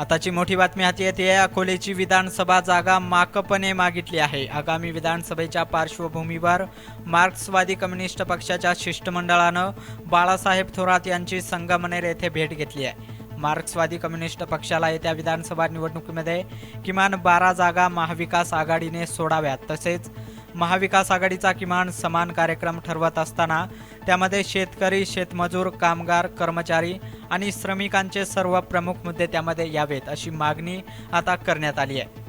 आताची मोठी बातमी हाती येते. अकोलेची विधानसभा जागा माकपने मागितली आहे. आगामी विधानसभेच्या पार्श्वभूमीवर मार्क्सवादी कम्युनिस्ट पक्षाच्या शिष्टमंडळानं बाळासाहेब थोरात यांची संगमनेर येथे भेट घेतली आहे. मार्क्सवादी कम्युनिस्ट पक्षाला येत्या विधानसभा निवडणुकीमध्ये किमान बारा जागा महाविकास आघाडीने सोडाव्यात. तसेच महाविकास आघाडीचा किमान समान कार्यक्रम ठरवत असताना त्यामध्ये शेतकरी शेतमजूर कामगार कर्मचारी आणि श्रमिकांचे सर्व प्रमुख मुद्दे त्यामध्ये यावेत अशी मागणी आता करण्यात आली आहे.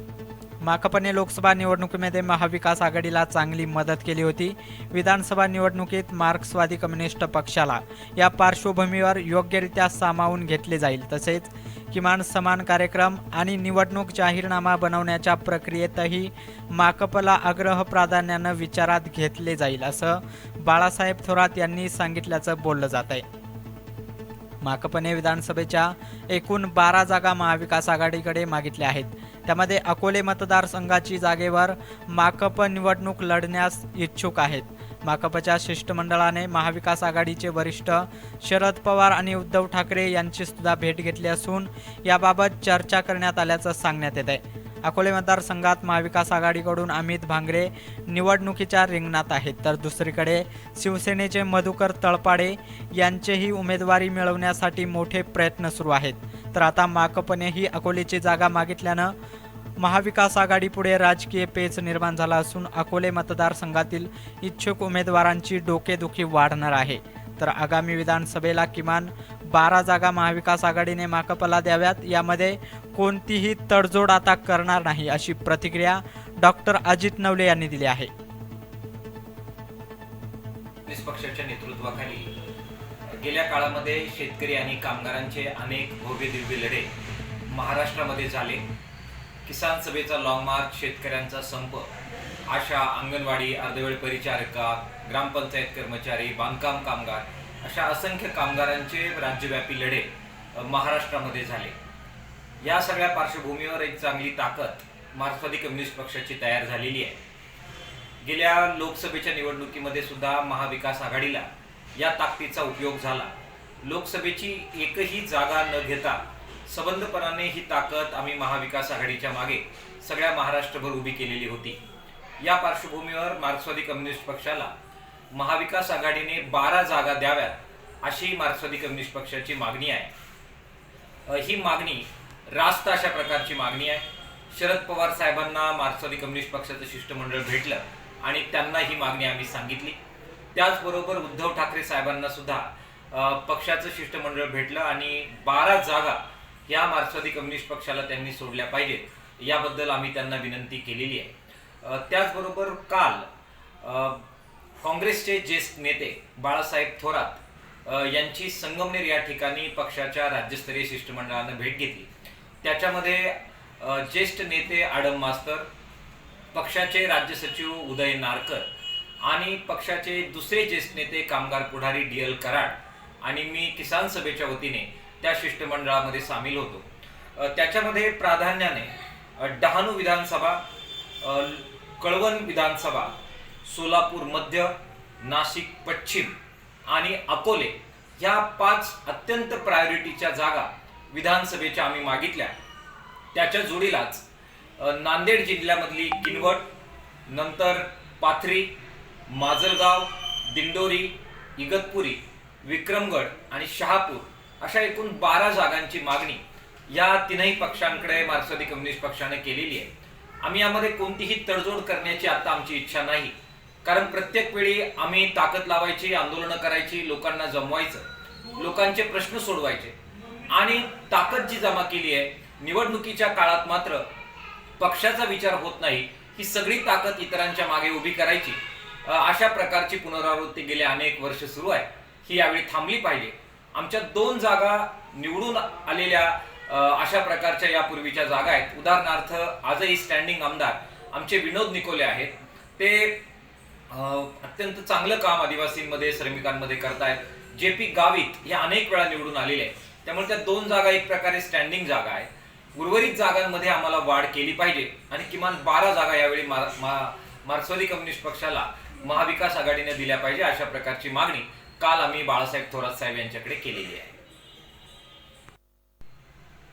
माकपने लोकसभा निवडणुकीमध्ये महाविकास आघाडीला चांगली मदत केली होती. विधानसभा निवडणुकीत मार्क्सवादी कम्युनिस्ट पक्षाला या पार्श्वभूमीवर योग्यरित्या सामावून घेतले जाईल. तसेच किमान समान कार्यक्रम आणि निवडणूक जाहीरनामा बनवण्याच्या प्रक्रियेतही माकपला आग्रह प्राधान्यानं विचारात घेतले जाईल असं बाळासाहेब थोरात यांनी सांगितल्याचं बोललं जात आहे माकपने विधानसभेच्या एकूण बारा जागा महाविकास आघाडीकडे मागितल्या आहेत. त्यामध्ये अकोले मतदारसंघाची जागेवर माकप निवडणूक लढण्यास इच्छुक आहेत. माकपच्या शिष्टमंडळाने महाविकास आघाडीचे वरिष्ठ शरद पवार आणि उद्धव ठाकरे यांची सुद्धा भेट घेतली असून याबाबत चर्चा करण्यात आल्याचं सांगण्यात येत आहे अकोले मतदारसंघात महाविकास आघाडीकडून अमित भांगरे निवडणुकीच्या रिंगणात आहेत. तर दुसरीकडे शिवसेनेचे मधुकर तळपाडे यांचेही उमेदवारी मिळवण्यासाठी मोठे प्रयत्न सुरू आहेत. तर आता माकपनेही अकोलेची जागा मागितल्यानं महाविकास आघाडीपुढे राजकीय पेच निर्माण झाला असून अकोले मतदारसंघातील इच्छुक उमेदवारांची डोकेदुखी वाढणार आहे. तर आगामी विधानसभेला किमान बारा जागा महाविकास आघाडीने माकपला द्याव्यात. यामध्ये कोणतीही तडजोड आता करणार नाही अशी प्रतिक्रिया डॉक्टर अजित नवले यांनी दिली आहे. काँग्रेस पक्षाच्या नेतृत्वाखाली गेल्या काळामध्ये शेतकरी आणि कामगारांचे अनेक भव्य दिव्य लढे महाराष्ट्रामध्ये झाले. किसान सभेचा लॉंग मार्च शेतकऱ्यांचा संप आशा अंगणवाडी अर्धवेळ परिचारिका ग्रामपंचायत कर्मचारी बांधकाम कामगार अशा असंख्य कामगारांचे राज्यव्यापी लढे महाराष्ट्रामध्ये झाले. या सगळ्या पार्श्वभूमीवर एक चांगली ताकद मार्क्सवादी कम्युनिस्ट पक्षाची तयार झालेली आहे. गेल्या लोकसभेच्या निवडणुकीमध्ये सुद्धा महाविकास आघाडीला या ताकदीचा उपयोग झाला. लोकसभेची एकही जागा न घेता सबंधपणाने ही ताकद आम्ही महाविकास आघाडीच्या मागे सगळ्या महाराष्ट्रभर उभी केलेली होती. या पार्श्वभूमीवर मार्क्सवादी कम्युनिस्ट पक्षाला महाविकास आघाडीने बारा जागा द्याव्यात अशी मार्क्सवादी कम्युनिस्ट पक्षाची मागणी आहे. ही मागणी रास्त अशा प्रकारची मागणी आहे. शरद पवार साहेबांना मार्क्सवादी कम्युनिस्ट पक्षाचं शिष्टमंडळ भेटलं आणि त्यांना ही मागणी आम्ही सांगितली. त्याचबरोबर उद्धव ठाकरे साहेबांना सुद्धा पक्षाचं शिष्टमंडळ भेटलं आणि बारा जागा या मार्क्सवादी कम्युनिस्ट पक्षाला त्यांनी सोडल्या पाहिजेत. याबद्दल आम्ही त्यांना विनंती केलेली आहे. त्याचबरोबर काल काँग्रेसचे ज्येष्ठ नेते बाळासाहेब थोरात यांची संगमनेर या ठिकाणी पक्षाच्या राज्यस्तरीय शिष्टमंडळानं भेट घेतली. त्याच्यामध्ये ज्येष्ठ नेते आडम मास्तर पक्षाचे राज्य सचिव उदय नारकर आणि पक्षाचे दुसरे ज्येष्ठ नेते कामगार पुढारी डी एल कराड आणि मी किसान सभेच्या वतीने त्या शिष्टमंडळामध्ये सामील होतो. त्याच्यामध्ये प्राधान्याने डहाणू विधानसभा कळवण विधानसभा सोलापूर मध्य नाशिक पश्चिम आणि अकोले ह्या पाच अत्यंत प्रायोरिटीच्या जागा विधानसभेच्या आम्ही मागितल्या. त्याच्या जोडीलाच नांदेड जिल्ह्यामधली किनवट नंतर पाथरी माजलगाव दिंडोरी इगतपुरी विक्रमगड आणि शहापूर अशा एकूण बारा जागांची मागणी या तीनही पक्षांकडे मार्क्सवादी कम्युनिस्ट पक्षाने केलेली आहे. आम्ही यामध्ये कोणतीही तडजोड करण्याची आता आमची इच्छा नाही. कारण प्रत्येक वेळी आम्ही ताकद लावायची आंदोलनं करायची लोकांना जमवायचं लोकांचे प्रश्न सोडवायचे. आणि ताकद जी जमा केली आहे निवडणुकीच्या काळात मात्र पक्षाचा विचार होत नाही ही सगळी ताकद इतरांच्या मागे उभी करायची. अशा प्रकारची पुनरावृत्ती गेले अनेक वर्ष सुरू आहे. ही यावेळी थांबली पाहिजे. आमच्या दोन जागा निवडून आलेल्या अशा प्रकारच्या यापूर्वीच्या जागा आहेत. उदाहरणार्थ आजही स्टँडिंग आमदार आमचे विनोद निकोले आहेत. ते अत्यंत चांगलं काम आदिवासींमध्ये श्रमिकांमध्ये करतायत. जे पी गावित हे अनेक वेळा निवडून आलेले आहेत. त्यामुळे त्या दोन जागा एक प्रकारे स्टँडिंग जागा आहे. उर्वरित जागांमध्ये आम्हाला वाढ केली पाहिजे. आणि किमान बारा जागा यावेळी मा- मा- मार्क्सवादी कम्युनिस्ट पक्षाला महाविकास आघाडीने दिल्या पाहिजे अशा प्रकारची मागणी काल आम्ही बाळासाहेब थोरात साहेब यांच्याकडे केलेली आहे.